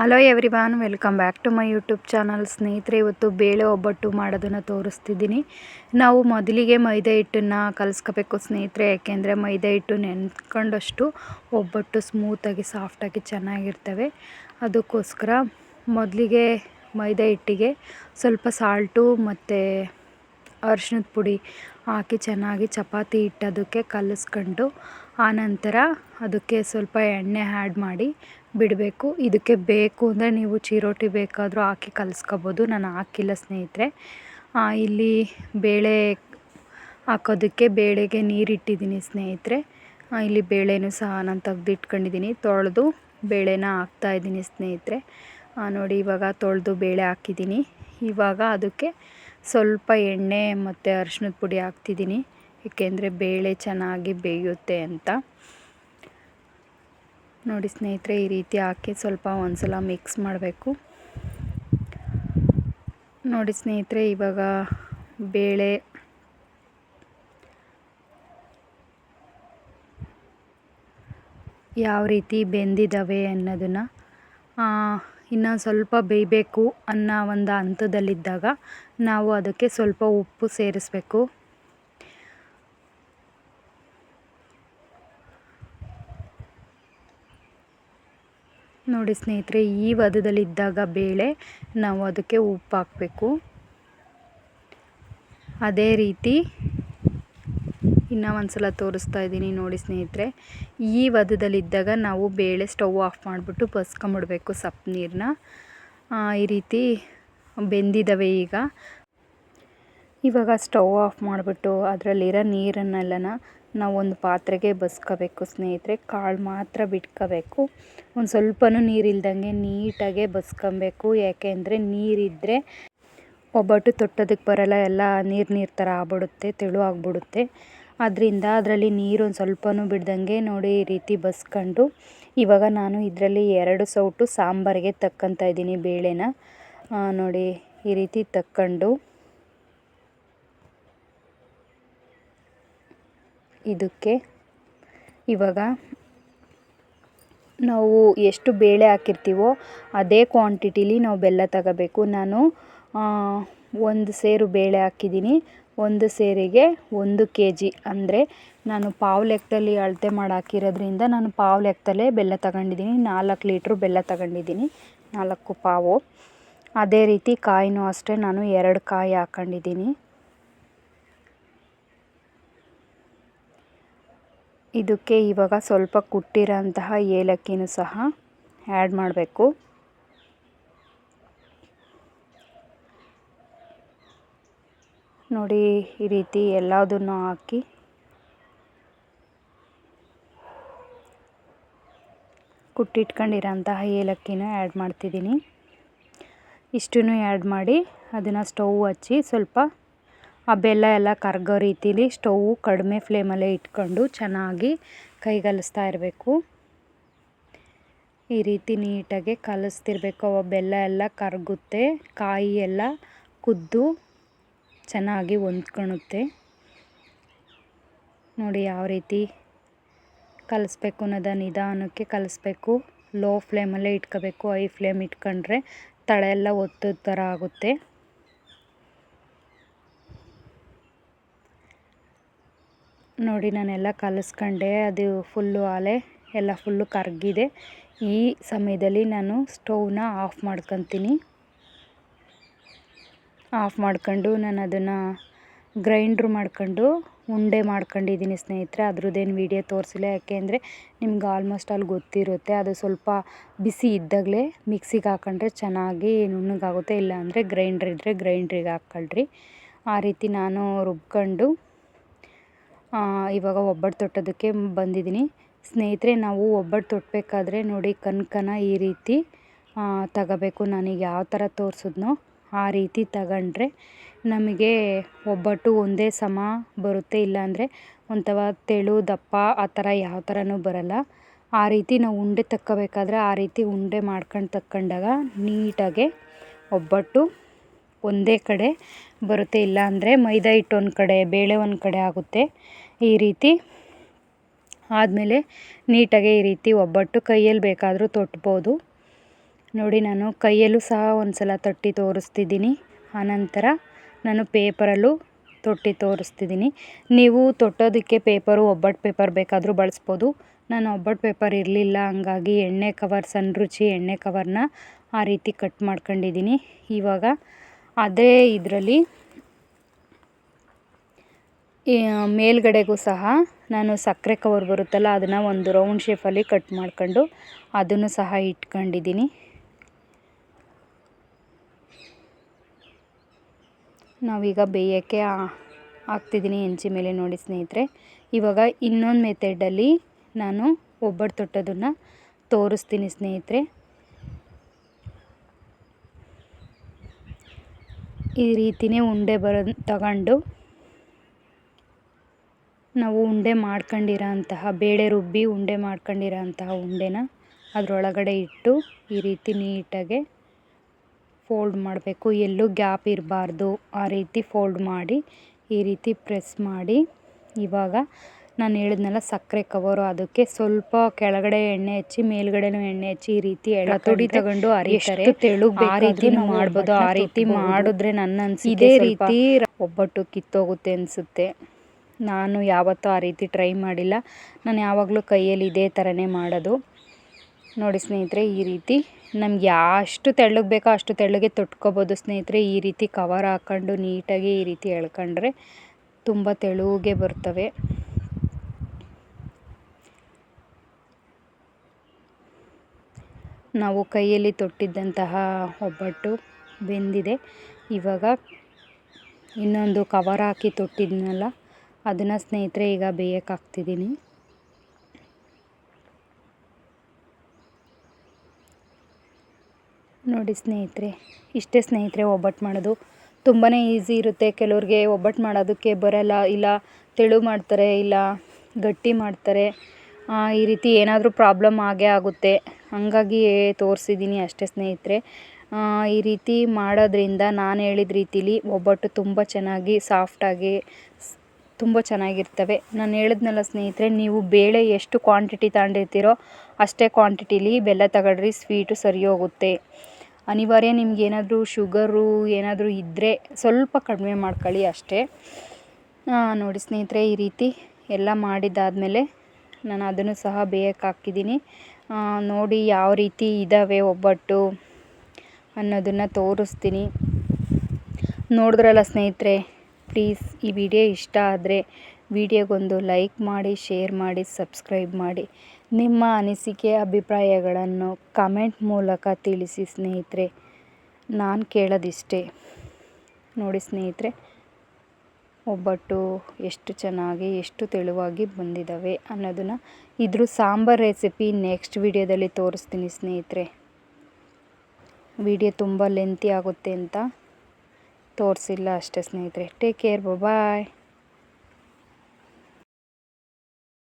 Hello everyone welcome back to my YouTube channel ಸ್ನೇಹಿತರೆ, ಇವತ್ತು ಬೇಳೆ ಒಬ್ಬಟ್ಟು ಮಾಡೋದನ್ನು ತೋರಿಸ್ತಿದ್ದೀನಿ. ನಾವು ಮೊದಲಿಗೆ ಮೈದಾ ಹಿಟ್ಟನ್ನು ಕಲಿಸ್ಕೋಬೇಕು ಸ್ನೇಹಿತರೆ, ಯಾಕೆಂದರೆ ಮೈದಾ ಹಿಟ್ಟು ನೆನ್ಕೊಂಡಷ್ಟು ಒಬ್ಬಟ್ಟು ಸ್ಮೂತಾಗಿ ಸಾಫ್ಟಾಗಿ ಚೆನ್ನಾಗಿರ್ತವೆ. ಅದಕ್ಕೋಸ್ಕರ ಮೊದಲಿಗೆ ಮೈದಾ ಹಿಟ್ಟಿಗೆ ಸ್ವಲ್ಪ ಸಾಲ್ಟು ಮತ್ತು ಅರಿಶಿಣದ ಪುಡಿ ಹಾಕಿ ಚೆನ್ನಾಗಿ ಚಪಾತಿ ಹಿಟ್ಟು ಕಲಿಸ್ಕೊಂಡು, ಆನಂತರ ಅದಕ್ಕೆ ಸ್ವಲ್ಪ ಎಣ್ಣೆ ಆ್ಯಡ್ ಮಾಡಿ ಬಿಡಬೇಕು. ಇದಕ್ಕೆ ಬೇಕು ಅಂದರೆ ನೀವು ಚಿರೋಟಿ ಬೇಕಾದರೂ ಹಾಕಿ ಕಲಿಸ್ಕೋಬೋದು. ನಾನು ಹಾಕಿಲ್ಲ ಸ್ನೇಹಿತರೆ. ಇಲ್ಲಿ ಬೇಳೆ ಹಾಕೋದಕ್ಕೆ ಬೇಳೆಗೆ ನೀರಿಟ್ಟಿದ್ದೀನಿ ಸ್ನೇಹಿತರೆ. ಇಲ್ಲಿ ಬೇಳೆನೂ ಸಹ ನಾನು ತೆಗ್ದಿಟ್ಕೊಂಡಿದ್ದೀನಿ. ತೊಳೆದು ಬೇಳೆನ ಹಾಕ್ತಾಯಿದ್ದೀನಿ ಸ್ನೇಹಿತರೆ. ನೋಡಿ ಇವಾಗ ತೊಳೆದು ಬೇಳೆ ಹಾಕಿದ್ದೀನಿ. ಇವಾಗ ಅದಕ್ಕೆ ಸ್ವಲ್ಪ ಎಣ್ಣೆ ಮತ್ತು ಅರಿಶಿನದ ಪುಡಿ ಹಾಕ್ತಿದ್ದೀನಿ. ಏಕೆಂದರೆ ಬೇಳೆ ಚೆನ್ನಾಗಿ ಬೇಯುತ್ತೆ ಅಂತ. ನೋಡಿ ಸ್ನೇಹಿತರೆ, ಈ ರೀತಿ ಹಾಕಿ ಸ್ವಲ್ಪ ಒಂದ್ಸಲ ಮಿಕ್ಸ್ ಮಾಡಬೇಕು. ನೋಡಿ ಸ್ನೇಹಿತರೆ, ಇವಾಗ ಬೇಳೆ, ಯಾವ ರೀತಿ ಬೆಂದಿದ್ದಾವೆ ಅನ್ನೋದನ್ನು ಇನ್ನು ಸ್ವಲ್ಪ ಬೇಯಬೇಕು ಅನ್ನೋ ಒಂದು ಹಂತದಲ್ಲಿದ್ದಾಗ ನಾವು ಅದಕ್ಕೆ ಸ್ವಲ್ಪ ಉಪ್ಪು ಸೇರಿಸ್ಬೇಕು. ನೋಡಿ ಸ್ನೇಹಿತರೆ, ಈ ವಧದಲ್ಲಿದ್ದಾಗ ಬೇಳೆ ನಾವು ಅದಕ್ಕೆ ಉಪ್ಪು ಹಾಕಬೇಕು. ಅದೇ ರೀತಿ ಇನ್ನೂ ಒಂದು ಸಲ ತೋರಿಸ್ತಾ ಇದ್ದೀನಿ ನೋಡಿ ಸ್ನೇಹಿತರೆ. ಈ ವಧದಲ್ಲಿದ್ದಾಗ ನಾವು ಬೇಳೆ ಸ್ಟವ್ ಆಫ್ ಮಾಡಿಬಿಟ್ಟು ಬಸ್ಕೊಂಬಿಡ್ಬೇಕು ಸಪ್ಪು ನೀರನ್ನ ಈ ರೀತಿ ಬೆಂದಿದ್ದಾವೆ ಈಗ. ಇವಾಗ ಸ್ಟವ್ ಆಫ್ ಮಾಡಿಬಿಟ್ಟು ಅದರಲ್ಲಿರೋ ನೀರನ್ನೆಲ್ಲನ ನಾವು ಒಂದು ಪಾತ್ರೆಗೆ ಬಸ್ಕೋಬೇಕು ಸ್ನೇಹಿತರೆ, ಕಾಳು ಮಾತ್ರ ಬಿಟ್ಕೋಬೇಕು. ಒಂದು ಸ್ವಲ್ಪನೂ ನೀರಿಲ್ದಂಗೆ ನೀಟಾಗೆ ಬಸ್ಕೊಬೇಕು. ಯಾಕೆಂದರೆ ನೀರಿದ್ದರೆ ಒಬ್ಬಟ್ಟು ತೊಟ್ಟೋದಕ್ಕೆ ಬರಲ್ಲ, ಎಲ್ಲ ನೀರು ನೀರು ಥರ ಆಗ್ಬಿಡುತ್ತೆ, ತೆಳು ಆಗ್ಬಿಡುತ್ತೆ. ಅದರಿಂದ ಅದರಲ್ಲಿ ನೀರು ಒಂದು ಸ್ವಲ್ಪನೂ ಬಿಡ್ದಂಗೆ ನೋಡಿ ಈ ರೀತಿ ಬಸ್ಕೊಂಡು. ಇವಾಗ ನಾನು ಇದರಲ್ಲಿ ಎರಡು ಸೌಟು ಸಾಂಬಾರಿಗೆ ತಕ್ಕಂತ ಇದ್ದೀನಿ, ಬೇಳೆನ. ನೋಡಿ ಈ ರೀತಿ ತಕ್ಕೊಂಡು. ಇದಕ್ಕೆ. ಇವಾಗ ನಾವು ಎಷ್ಟು ಬೇಳೆ ಹಾಕಿರ್ತೀವೋ ಅದೇ ಕ್ವಾಂಟಿಟಿಲಿ ನಾವು ಬೆಲ್ಲ ತಗೋಬೇಕು. ನಾನು ಒಂದು ಸೇರು ಬೇಳೆ ಹಾಕಿದ್ದೀನಿ. ಒಂದು ಸೇರಿಗೆ ಒಂದು ಕೆ ಜಿ ಅಂದರೆ ನಾನು ಪಾವು ಲೆಕ್ಕದಲ್ಲಿ ಅಳತೆ ಮಾಡಿ ಹಾಕಿರೋದ್ರಿಂದ ನಾನು ಪಾವು ಲೆಕ್ಕದಲ್ಲೇ ಬೆಲ್ಲ ತಗೊಂಡಿದ್ದೀನಿ. ನಾಲ್ಕು ಲೀಟ್ರು ಬೆಲ್ಲ ತಗೊಂಡಿದ್ದೀನಿ. ನಾಲ್ಕು ಪಾವು. ಅದೇ ರೀತಿ ಕಾಯಿನೂ ಅಷ್ಟೇ. ನಾನು ಎರಡು ಕಾಯಿ ಹಾಕ್ಕೊಂಡಿದ್ದೀನಿ ಇದಕ್ಕೆ ಇವಾಗ ಸ್ವಲ್ಪ ಕುಟ್ಟಿರೋಂತಹ ಏಲಕ್ಕಿನೂ ಸಹ ಆ್ಯಡ್ ಮಾಡಬೇಕು. ನೋಡಿ, ಈ ರೀತಿ ಎಲ್ಲದನ್ನು ಹಾಕಿ. ಕುಟ್ಟಿಟ್ಕೊಂಡಿರೋಂತಹ ಏಲಕ್ಕಿನ ಆ್ಯಡ್ ಮಾಡ್ತಿದ್ದೀನಿ. ಇಷ್ಟನ್ನು ಆ್ಯಡ್ ಮಾಡಿ ಅದನ್ನು ಸ್ಟವ್ ಹಚ್ಚಿ ಸ್ವಲ್ಪ ಆ ಬೆಲ್ಲ ಎಲ್ಲ ಕರಗೋ ರೀತಿಲಿ ಸ್ಟವ್ ಕಡಿಮೆ ಫ್ಲೇಮಲ್ಲೇ ಇಟ್ಕೊಂಡು ಚೆನ್ನಾಗಿ ಕೈಗಲಿಸ್ತಾ ಇರಬೇಕು. ಈ ರೀತಿ ನೀಟಾಗಿ ಕಲಿಸ್ತಿರ್ಬೇಕು. ಬೆಲ್ಲ ಎಲ್ಲ ಕರಗುತ್ತೆ. ಕಾಯಿ ಎಲ್ಲ ಕುದ್ದು ಚೆನ್ನಾಗಿ ಹೊಂದ್ಕೊಳುತ್ತೆ ನೋಡಿ ಯಾವ ರೀತಿ ಕಲಿಸ್ಬೇಕು ಅನ್ನೋದ ನಿಧಾನಕ್ಕೆ ಕಲಿಸ್ಬೇಕು. ಲೋ ಫ್ಲೇಮಲ್ಲೇ ಇಟ್ಕೋಬೇಕು. ಐ ಫ್ಲೇಮ್ ಇಟ್ಕೊಂಡ್ರೆ ತಳೆ ಎಲ್ಲ ಒತ್ತದ ಥರ ಆಗುತ್ತೆ. ನೋಡಿ ನಾನೆಲ್ಲ ಕಲಿಸ್ಕೊಂಡೆ. ಅದು ಫುಲ್ಲು ಆಲೆ ಎಲ್ಲ ಫುಲ್ಲು ಕರಗಿದೆ. ಈ ಸಮಯದಲ್ಲಿ ನಾನು ಸ್ಟೌವ್ನ ಆಫ್ ಮಾಡ್ಕೊತೀನಿ. ಆಫ್ ಮಾಡ್ಕೊಂಡು ನಾನು ಅದನ್ನು ಗ್ರೈಂಡ್ರ್ ಮಾಡ್ಕೊಂಡು ಉಂಡೆ ಮಾಡ್ಕೊಂಡಿದ್ದೀನಿ ಸ್ನೇಹಿತರೆ. ಅದ್ರದ್ದೇನು ವೀಡಿಯೋ ತೋರಿಸಿಲ್ಲ. ಯಾಕೆಂದರೆ ನಿಮ್ಗೆ ಆಲ್ಮೋಸ್ಟ್ ಅಲ್ಲಿ ಗೊತ್ತಿರುತ್ತೆ. ಅದು ಸ್ವಲ್ಪ ಬಿಸಿ ಇದ್ದಾಗಲೇ ಮಿಕ್ಸಿಗೆ ಹಾಕೊಂಡ್ರೆ ಚೆನ್ನಾಗಿ ನುಣ್ಣಗಾಗುತ್ತೆ. ಇಲ್ಲಾಂದರೆ ಗ್ರೈಂಡ್ರ್ ಇದ್ದರೆ ಗ್ರೈಂಡ್ರಿಗೆ ಹಾಕ್ಕೊಳ್ರಿ. ಆ ರೀತಿ ನಾನು ರುಬ್ಕೊಂಡು ಇವಾಗ ಒಬ್ಬಟ್ಟು ತೊಟ್ಟೋದಕ್ಕೆ ಬಂದಿದ್ದೀನಿ. ಸ್ನೇಹಿತರೆ, ನಾವು ಒಬ್ಬಟ್ಟು ತೊಟ್ಟಬೇಕಾದ್ರೆ ನೋಡಿ ಕನಕನ ಈ ರೀತಿ ತಗೋಬೇಕು. ನನಗೆ ಯಾವ ಥರ ತೋರಿಸಿದ್ನೋ ಆ ರೀತಿ ತಗೊಂಡ್ರೆ ನಮಗೆ ಒಬ್ಬಟ್ಟು ಒಂದೇ ಸಮ ಬರುತ್ತೆ. ಇಲ್ಲಾಂದರೆ ಒಂಥರ ತೆಳು, ದಪ್ಪ, ಆ ಥರ ಯಾವ ಥರನೂ ಬರಲ್ಲ. ಆ ರೀತಿ ನಾವು ಉಂಡೆ ತಕ್ಕೋಬೇಕಾದ್ರೆ ಆ ರೀತಿ ಉಂಡೆ ಮಾಡ್ಕೊಂಡು ತಕ್ಕೊಂಡಾಗ ನೀಟಾಗೆ ಒಬ್ಬಟ್ಟು ಒಂದೇ ಕಡೆ ಬರುತ್ತೆ. ಇಲ್ಲ ಅಂದರೆ ಮೈದಾ ಹಿಟ್ಟು ಒಂದು ಕಡೆ, ಬೇಳೆ ಒಂದು ಕಡೆ ಆಗುತ್ತೆ ಈ ರೀತಿ. ಆದಮೇಲೆ ನೀಟಾಗೆ ಈ ರೀತಿ ಒಬ್ಬಟ್ಟು ಕೈಯಲ್ಲಿ ಬೇಕಾದರೂ ತೊಟ್ಬೋದು. ನೋಡಿ ನಾನು ಕೈಯಲ್ಲೂ ಸಹ ಒಂದು ಸಲ ತಟ್ಟಿ ತೋರಿಸ್ತಿದ್ದೀನಿ. ಆನಂತರ ನಾನು ಪೇಪರಲ್ಲೂ ತೊಟ್ಟಿ ತೋರಿಸ್ತಿದ್ದೀನಿ. ನೀವು ತೊಟ್ಟೋದಕ್ಕೆ ಪೇಪರು, ಒಬ್ಬಟ್ಟು ಪೇಪರ್ ಬೇಕಾದರೂ ಬಳಸ್ಬೋದು. ನಾನು ಒಬ್ಬಟ್ಟು ಪೇಪರ್ ಇರಲಿಲ್ಲ ಹಂಗಾಗಿ ಎಣ್ಣೆ ಕವರ್, ಸಣ್ಣ ರುಚಿ ಎಣ್ಣೆ ಕವರ್ನ ಆ ರೀತಿ ಕಟ್ ಮಾಡ್ಕೊಂಡಿದ್ದೀನಿ. ಇವಾಗ ಅದೇ ಇದರಲ್ಲಿ ಮೇಲ್ಗಡೆಗೂ ಸಹ ನಾನು ಸಕ್ಕರೆ ಕವರ್ ಬರುತ್ತಲ್ಲ, ಅದನ್ನು ಒಂದು ರೌಂಡ್ ಶೇಪಲ್ಲಿ ಕಟ್ ಮಾಡ್ಕೊಂಡು ಅದನ್ನು ಸಹ ಇಟ್ಕೊಂಡಿದ್ದೀನಿ. ನಾವೀಗ ಬೇಯೋಕ್ಕೆ ಹಾಕ್ತಿದ್ದೀನಿ ಹೆಂಚಿ ಮೇಲೆ ನೋಡಿ ಸ್ನೇಹಿತರೆ. ಇವಾಗ ಇನ್ನೊಂದು ಮೆಥಡಲ್ಲಿ ನಾನು ಒಬ್ಬಟ್ಟು ತೊಟ್ಟೋದನ್ನು ತೋರಿಸ್ತೀನಿ ಸ್ನೇಹಿತರೆ. ಈ ರೀತಿಯೇ ಉಂಡೆ ಬರೋದು, ತಗೊಂಡು ನಾವು ಉಂಡೆ ಮಾಡ್ಕೊಂಡಿರೋ ಅಂತಹ ಬೇಳೆ ರುಬ್ಬಿ ಉಂಡೆ ಮಾಡ್ಕೊಂಡಿರೋ ಅಂತಹ ಉಂಡೆನ ಅದರೊಳಗಡೆ ಇಟ್ಟು ಈ ರೀತಿ ನೀಟಾಗೆ ಫೋಲ್ಡ್ ಮಾಡಬೇಕು. ಎಲ್ಲೂ ಗ್ಯಾಪ್ ಇರಬಾರ್ದು. ಆ ರೀತಿ ಫೋಲ್ಡ್ ಮಾಡಿ, ಈ ರೀತಿ ಪ್ರೆಸ್ ಮಾಡಿ ಇವಾಗ ನಾನು ಹೇಳಿದ್ನಲ್ಲ ಸಕ್ಕರೆ ಕವರು ಅದಕ್ಕೆ ಸ್ವಲ್ಪ ಕೆಳಗಡೆ ಎಣ್ಣೆ ಹಚ್ಚಿ ಮೇಲ್ಗಡೆನೂ ಎಣ್ಣೆ ಹಚ್ಚಿ ಈ ರೀತಿ ಎಳತುಡಿ ತಗೊಂಡು ಅರಿತಾರೆ. ಆ ರೀತಿ ಮಾಡ್ಬೋದು. ಆ ರೀತಿ ಮಾಡಿದ್ರೆ ನನ್ನ ಅನ್ಸಿ ಇದೇ ರೀತಿ ಒಬ್ಬಟ್ಟು ಕಿತ್ತೋಗುತ್ತೆ ಅನಿಸುತ್ತೆ. ನಾನು ಯಾವತ್ತೂ ಆ ರೀತಿ ಟ್ರೈ ಮಾಡಿಲ್ಲ. ನಾನು ಯಾವಾಗಲೂ ಕೈಯಲ್ಲಿ ಇದೇ ಥರನೇ ಮಾಡೋದು. ನೋಡಿ ಸ್ನೇಹಿತರೆ ಈ ರೀತಿ ನಮ್ಗೆ ಎಷ್ಟು ತೆಳ್ಳಗೆ ಬೇಕೋ ಅಷ್ಟು ತೆಳ್ಳಗೆ ತೊಟ್ಕೋಬೋದು ಸ್ನೇಹಿತರೆ. ಈ ರೀತಿ ಕವರ್ ಹಾಕ್ಕೊಂಡು ನೀಟಾಗಿ ಈ ರೀತಿ ಎಳ್ಕೊಂಡ್ರೆ ತುಂಬ ತೆಳುಗೆ ಬರ್ತವೆ. ನಾವು ಕೈಯಲ್ಲಿ ತೊಟ್ಟಿದ್ದಂತಹ ಒಬ್ಬಟ್ಟು ಬೆಂದಿದೆ. ಇವಾಗ ಇನ್ನೊಂದು ಕವರ್ ಹಾಕಿ ತೊಟ್ಟಿದ್ನಲ್ಲ, ಅದನ್ನು ಸ್ನೇಹಿತರೆ ಈಗ ಬೇಯಕ್ಕೆ ಹಾಕ್ತಿದ್ದೀನಿ ನೋಡಿ ಸ್ನೇಹಿತರೆ, ಇಷ್ಟೇ ಸ್ನೇಹಿತರೆ ಒಬ್ಬಟ್ಟು ಮಾಡೋದು ತುಂಬಾ ಈಸಿ ಇರುತ್ತೆ. ಕೆಲವ್ರಿಗೆ ಒಬ್ಬಟ್ಟು ಮಾಡೋದಕ್ಕೆ ಬರಲ್ಲ, ಇಲ್ಲ ತೆಳು ಮಾಡ್ತಾರೆ, ಇಲ್ಲ ಗಟ್ಟಿ ಮಾಡ್ತಾರೆ. ಈ ರೀತಿ ಏನಾದರೂ ಪ್ರಾಬ್ಲಮ್ ಆಗೇ ಆಗುತ್ತೆ. ಹಾಗಾಗಿ ತೋರಿಸಿದ್ದೀನಿ ಅಷ್ಟೇ ಸ್ನೇಹಿತರೆ. ಈ ರೀತಿ ಮಾಡೋದ್ರಿಂದ ನಾನು ಹೇಳಿದ ರೀತಿಲಿ ಒಬ್ಬಟ್ಟು ತುಂಬ ಚೆನ್ನಾಗಿ ಸಾಫ್ಟಾಗಿ ತುಂಬ ಚೆನ್ನಾಗಿರ್ತವೆ. ನಾನು ಹೇಳಿದ್ನಲ್ಲ ಸ್ನೇಹಿತರೆ, ನೀವು ಬೇಳೆ ಎಷ್ಟು ಕ್ವಾಂಟಿಟಿ ತಗೊಂಡಿರ್ತೀರೋ ಅಷ್ಟೇ ಕ್ವಾಂಟಿಟಿಲಿ ಬೆಲ್ಲ ತಗೊಳ್ರಿ ಸ್ವೀಟು ಸರಿ ಹೋಗುತ್ತೆ. ಅನಿವಾರ್ಯ ನಿಮ್ಗೆ ಏನಾದರೂ ಶುಗರು ಏನಾದರೂ ಇದ್ದರೆ ಸ್ವಲ್ಪ ಕಡಿಮೆ ಮಾಡ್ಕೊಳ್ಳಿ ಅಷ್ಟೇ. ನೋಡಿ ಸ್ನೇಹಿತರೆ, ಈ ರೀತಿ ಎಲ್ಲ ಮಾಡಿದ್ದಾದಮೇಲೆ ನಾನು ಅದನ್ನು ಸಹ ಬೇಯಕ್ಕೆ ಹಾಕಿದ್ದೀನಿ. ನೋಡಿ ಯಾವ ರೀತಿ ಇದ್ದಾವೆ ಒಬ್ಬಟ್ಟು ಅನ್ನೋದನ್ನು ತೋರಿಸ್ತೀನಿ. ನೋಡಿದ್ರಲ್ಲ ಸ್ನೇಹಿತರೆ ಪ್ಲೀಸ್ ಈ ವಿಡಿಯೋ ಇಷ್ಟ ಆದರೆ ವಿಡಿಯೋಗೊಂದು ಲೈಕ್ ಮಾಡಿ ಶೇರ್ ಮಾಡಿ ಸಬ್ಸ್ಕ್ರೈಬ್ ಮಾಡಿ. ನಿಮ್ಮ ಅನಿಸಿಕೆ, ಅಭಿಪ್ರಾಯಗಳನ್ನು ಕಮೆಂಟ್ ಮೂಲಕ ತಿಳಿಸಿ ಸ್ನೇಹಿತರೆ. ನಾನು ಕೇಳೋದಿಷ್ಟೇ. ನೋಡಿ ಸ್ನೇಹಿತರೆ ಒಬ್ಬಟ್ಟು ಎಷ್ಟು ಚೆನ್ನಾಗಿ, ಎಷ್ಟು ತೆಳುವಾಗಿ ಬಂದಿದ್ದಾವೆ ಅನ್ನೋದನ್ನು ಇದ್ರ ಸಾಂಬಾರ್ ರೆಸಿಪಿ ನೆಕ್ಸ್ಟ್ ವಿಡಿಯೋದಲ್ಲಿ ತೋರಿಸ್ತೀನಿ ಸ್ನೇಹಿತರೆ. ವಿಡಿಯೋ ತುಂಬ ಲೆಂತಿ ಆಗುತ್ತೆ ಅಂತ ತೋರಿಸಿಲ್ಲ ಅಷ್ಟೇ ಸ್ನೇಹಿತರೆ. Take care bye